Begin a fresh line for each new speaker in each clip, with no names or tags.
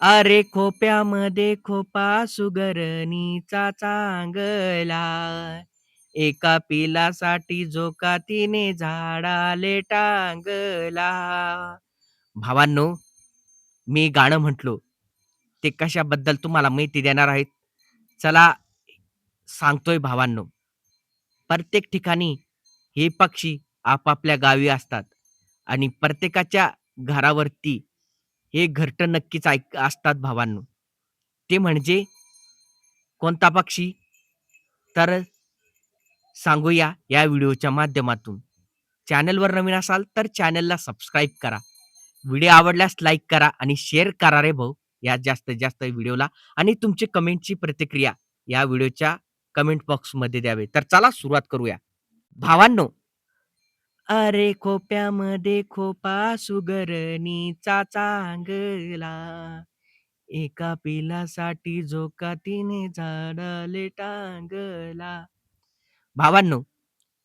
अरे खोप्यामध्ये खोपा सुगरणीचा चांगला. एका पिलासाठी झोका तिने झाडाले टांगला. भावांनो, मी गाणं म्हटलो. ते कशाबद्दल तुम्हाला माहिती देणार आहेत. चला सांगतोय भावांनो. प्रत्येक ठिकाणी हे पक्षी आपापल्या गावी असतात आणि प्रत्येकाच्या घरावरती हे घरटं नक्कीच ऐक असतात भावांनो. ते म्हणजे कोणता पक्षी? तर सांगूया या व्हिडिओच्या माध्यमातून. चॅनलवर नवीन असाल तर चॅनलला सबस्क्राईब करा. व्हिडिओ आवडल्यास लाईक करा आणि शेअर करा रे भाऊ या जास्तीत जास्त व्हिडिओला आणि तुमची कमेंटची प्रतिक्रिया या व्हिडिओच्या कमेंट बॉक्समध्ये द्यावे. तर चला सुरुवात करूया. भावांनो, अरे खोप्यामध्ये खोपा सुगरणीचा चांगला. एका पिलासाठी झोका तिने झाडाले टांगला. भावांनो,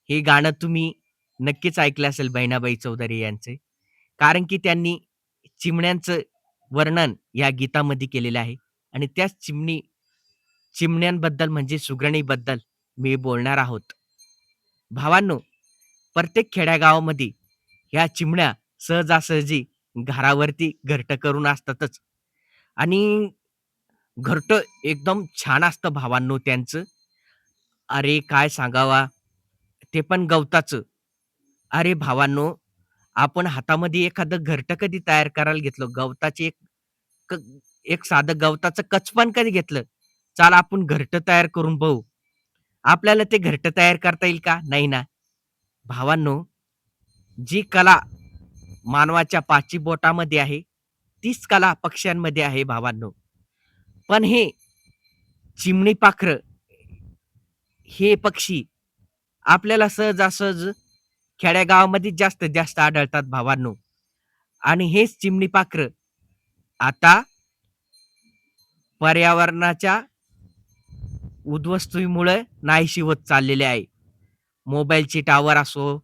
हे गाणं तुम्ही नक्कीच ऐकलं असेल बहिणाबाई चौधरी यांचे. कारण की त्यांनी चिमण्यांचं वर्णन या गीतामध्ये केलेलं आहे आणि त्याच चिमणी चिमण्यांबद्दल म्हणजे सुगरणीबद्दल मी बोलणार आहोत. भावांनो, प्रत्येक खेड्यागावामध्ये ह्या चिमण्या सहजासहजी घरावरती घरट करून असतातच आणि घरट एकदम छान असतं भावांनो त्यांचं. अरे काय सांगावा, ते पण गवताचं. अरे भावांनो, आपण हातामध्ये एखादं घरट कधी तयार करायला घेतलं, गवताची एक क एक साधं गवताचं कचपण कधी घेतलं, चाल आपण घरट तयार करून पाहू. आपल्याला ते घरट तयार करता येईल का? नाही ना. भावांनो, जी कला मानवाच्या पाची बोटामध्ये आहे, तीच कला पक्ष्यांमध्ये आहे भावांनो. पण हे चिमणीपाखर हे पक्षी आपल्याला सहजासहज खेड्यागावामध्ये जास्तीत जास्त आढळतात भावांनो. आणि हेच चिमणीपाखर आता पर्यावरणाच्या उद्ध्वस्तीमुळे नाहीशी होत चाललेले आहे. मोबाईलची टावर असो,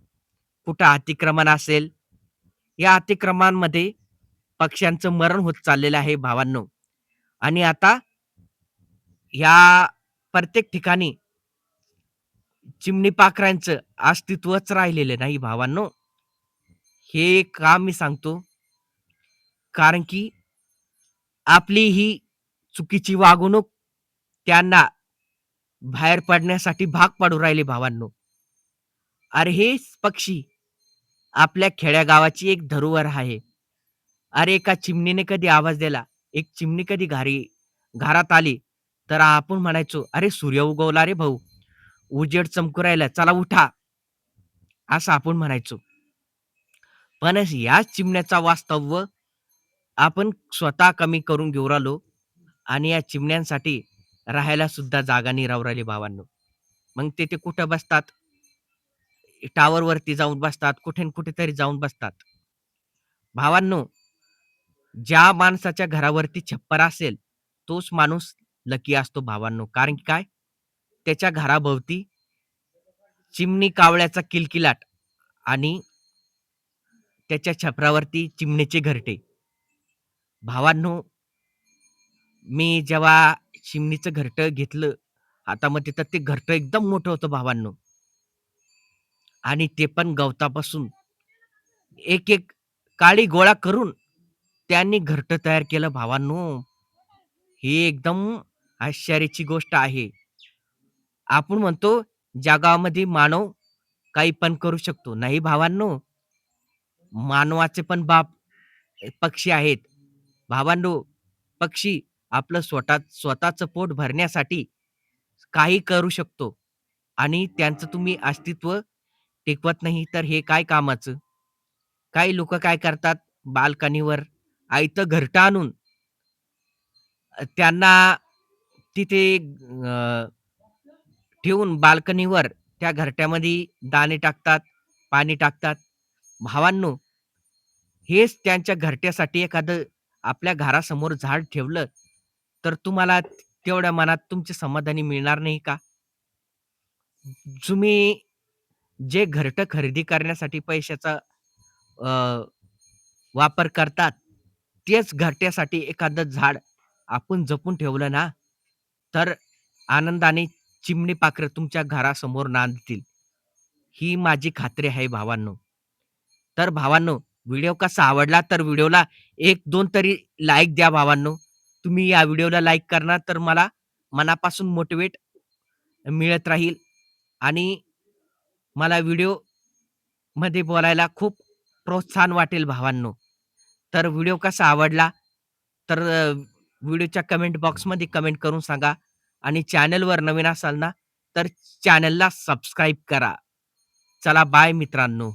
कुठं अतिक्रमण असेल, या अतिक्रमांमध्ये पक्ष्यांचं मरण होत चाललेलं आहे भावांनो. आणि आता या प्रत्येक ठिकाणी चिमणी पाखरांचं अस्तित्वच राहिलेलं नाही भावांनो. हे का मी सांगतो? कारण की आपली ही चुकीची वागणूक त्यांना बाहेर पडण्यासाठी भाग पाडू राहिले भावांनो. अरे हेच पक्षी आपल्या खेड्यागावाची एक धरोहर आहे. अरे एका चिमणीने कधी आवाज दिला, एक चिमणी कधी घारी घरात आली, तर आपण म्हणायचो, "अरे सूर्य उगवला रे भाऊ, उजेड चमकू राहिला, चला उठा." असं आपण म्हणायचो. पण याच चिमण्याचा वास्तव्य आपण स्वतः कमी करून घेऊ राहिलो आणि या चिमण्यांसाठी राहायला सुद्धा जागा नाही राहू राहिली भावांनो. मग ते ते कुठं बसतात? टावरवरती जाऊन बसतात, कुठे न कुठेतरी जाऊन बसतात. भावांनो, ज्या माणसाच्या घरावरती छप्पर असेल, तोच माणूस लकी असतो भावांनो. कारण की काय? त्याच्या घराभोवती चिमणी कावळ्याचा किलकिलाट आणि त्याच्या छपरावरती चिमणीचे घरटे. भावांनो, मी जेव्हा चिमणीचं घरटं घेतलं हातामध्ये, तर ते घरटं एकदम मोठं होतं भावांनो. आणि ते पण गवतापासून. एक-एक काळी गोळा करून त्यांनी घरटं तयार केलं भावांनो. ही एकदम आश्चर्याची गोष्ट आहे. आपण म्हणतो जगामध्ये मानव काही पण करू शकतो. नाही भावांनो, मानवाचे पण बाप पक्षी आहेत. भावांनो, पक्षी आपलं स्वतः स्वतःचं पोट भरण्यासाठी काही करू शकतो आणि त्यांचं तुम्ही अस्तित्व टिकवत नाही, तर हे काय कामाचं? काही लोक काय करतात, बाल्कनीवर आयतं घरटं आणून त्यांना तिथे अ, ठेवून बाल्कनीवर त्या घरट्यामध्ये दाणे टाकतात, पाणी टाकतात. भावांनो, हेच त्यांच्या घरट्यासाठी एखादं आपल्या घरासमोर झाड ठेवलं, तर तुम्हाला तेवढ्या मनात तुमची समाधानी मिळणार नाही का? तुम्ही जे घरटं खरेदी करण्यासाठी पैशाचा अ, वापर करतात, तेच घरट्यासाठी एखादं झाड आपण जपून ठेवलं ना, तर आनंदाने चिमणी पाखरं तुमच्या घरासमोर नांदतील. ही माझी खात्री आहे भावांनो. तर भावांनो, व्हिडिओ कसा आवडला तर व्हिडिओला 1-2 तरी लाइक द्या भावांनो. तुम्ही या व्हिडिओला लाइक करणार तर मला मनापासून मोटिव्हेट मिळत राहील आणि मला व्हिडिओमध्ये बोलायला खूप प्रोत्साहन वाटेल भावांनो. तर व्हिडिओ कसा आवडला तर अ, व्हिडिओच्या कमेंट बॉक्समध्ये कमेंट करून सांगा आणि चॅनलवर नवीन असाल ना, तर चॅनलला सबस्क्राईब करा. चला बाय मित्रांनो.